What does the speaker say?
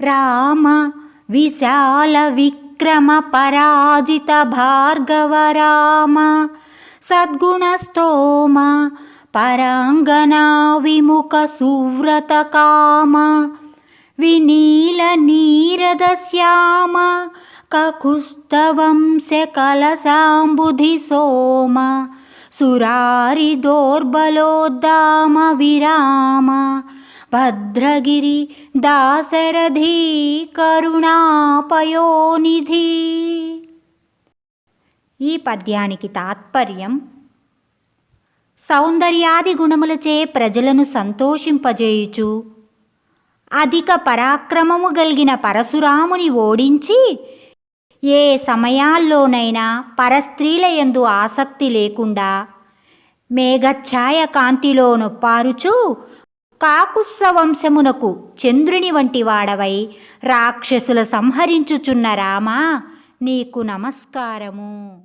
राम विशालविक्रमपराजितभार्गवराम सद्गुणस्तोम पराङ्गनाविमुखसुव्रतकाम विनीलनीरदस्याम ककुत्सवंशकलसाम्बुधि सोम। सुरारि विराम। భద్రగిరి దాశరథి కరుణాపయోనిధి. ఈ పద్యానికి తాత్పర్యం సౌందర్యాది గుణములచే ప్రజలను సంతోషింపజేయుచు అధిక పరాక్రమము కలిగిన పరశురాముని ఓడించి ఏ సమయాల్లోనైనా పరస్త్రీల యందు ఆసక్తి లేకుండా మేఘఛాయ కాంతిలో నొప్పారుచు కాకుస్స వంశమునకు చంద్రుని వంటి వాడవై రాక్షసుల సంహరించుచున్న రామా నీకు నమస్కారము.